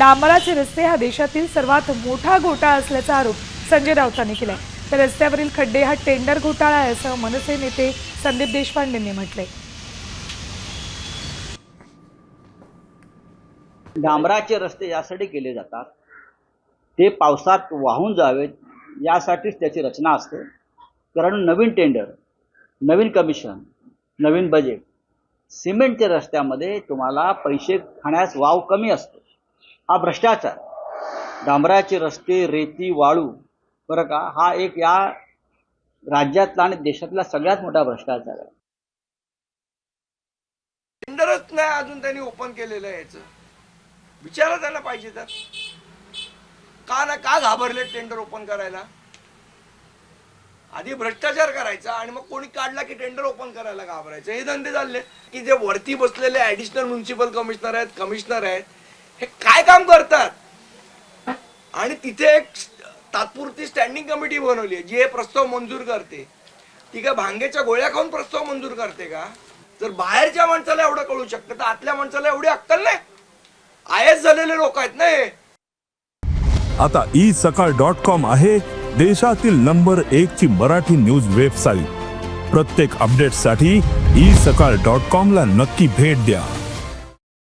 डांबराचे रस्ते हा देशातील सर्वात मोठा घोटाळा असल्याचा आरोप संजय राऊतांनी केलाय. तर रस्त्यावरील खड्डे हा टेंडर घोटाळा आहे असं मनसे नेते संदीप देशपांडेंनी म्हटलंय. डांबराचे रस्ते यासाठी केले जातात. ते पावसात वाहून जावेत यासाठीच त्याची रचना असते. कारण नवीन टेंडर नवीन कमिशन नवीन बजेट सिमेंटच्या रस्त्यामध्ये तुम्हाला पैसे खाण्यास वाव कमी असतो. हा भ्रष्टाचार. डांबराचे रस्ते रेती वाळू बरं का हा एक या राज्यातला आणि देशातला सगळ्यात मोठा भ्रष्टाचार आहे. टेंडरच नाही अजून त्यांनी ओपन केलेलं आहे याचं. विचारा त्यांना पाहिजे तर. का ना का घाबरले टेंडर ओपन करायला? आधी भ्रष्टाचार करायचा आणि मग कोणी काढला की टेंडर ओपन करायला घाबरायचं? हे धंदे चालले. की जे वरती बसलेले ऍडिशनल म्युन्सिपल कमिशनर आहेत कमिशनर आहेत हे काय काम करतात? आणि तिथे एक तात्पुरती स्टँडिंग कमिटी बनवली आहे जी हे प्रस्ताव मंजूर करते. ती काय भांगेच्या गोळ्या खाऊन प्रस्ताव मंजूर करते का? जर बाहेरच्या माणसाला एवढं कळू शकतं तर आतल्या माणसाला एवढी अक्कल नाही. आय एस झालेले लोक आहेत ना हे. आता ई सकाळ डॉट कॉम आहे देशातील नंबर एक ची मराठी न्यूज वेबसाईट प्रत्येक अपडेटसाठी ई सकाळ डॉट कॉम ला नक्की भेट द्या.